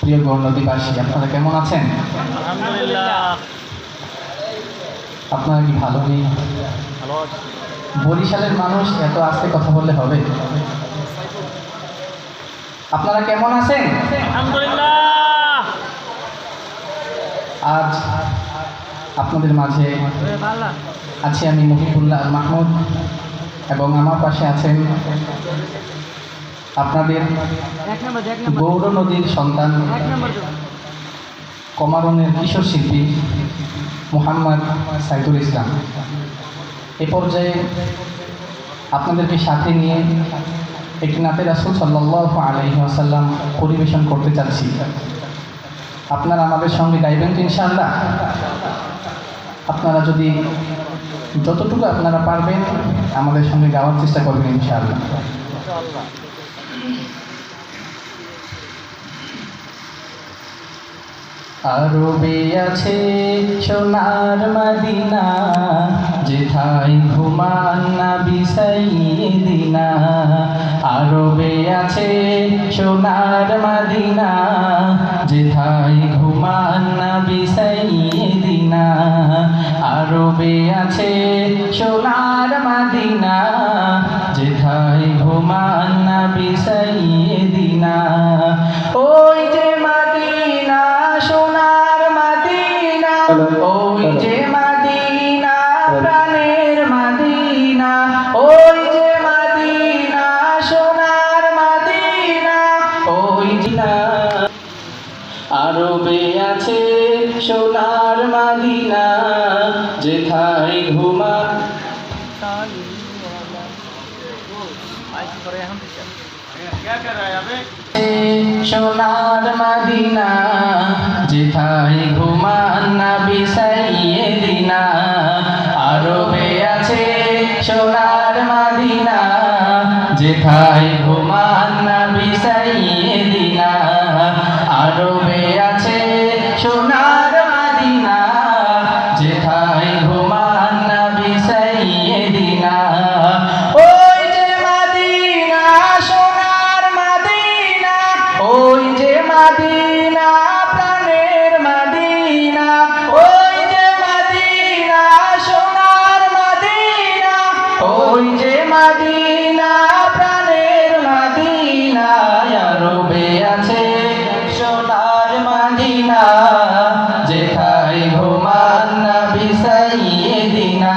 প্রিয় গৌরনদীবাসী আপনারা কেমন আছেন? আপনারা কি ভালো নেই? বরিশালের মানুষ এত আস্তে কথা বললে হবে। আপনারা কেমন আছেন? আজ আপনাদের মাঝে আছি আমি মহিবুল্লাহ মাহমুদ এবং আমার পাশে আছেন আপনাদের গৌর নদীর সন্তান কমারনের কিশোর শিল্পী মোহাম্মদ সাইদুল ইসলাম। এ পর্যায়ে আপনাদেরকে সাথে নিয়ে একটি নাতে রাসুল সাল্লাহ আলহি আসাল্লাম পরিবেশন করতে চাচ্ছি আপনারা আমাদের সঙ্গে গাইবেন তো ইনশাআল্লাহ। আপনারা যদি যতটুকু আপনারা পারবেন আমাদের সঙ্গে গাওয়ার চেষ্টা করবেন ইনশাআল্লাহ। আরবে আছে সোনার মদিনা, যেথায় ঘুমান না দিনা আরবে আছে সোনার মদিনা, যেথায় ঘুমান না দিনা আরবে আছে সোনার মদিনা ওই যে মাদিনা প্রাণের মাদিনা ওই যে মাদিনা সোনার মাদিনা ওই জিনা। আরবে আছে সোনার মাদিনা যেথায় ঘুমা। সোনার মাদিনা যেথায় ঘুমান যেথায় যেথায় ঘুমান না বিষাইয়ে দিনা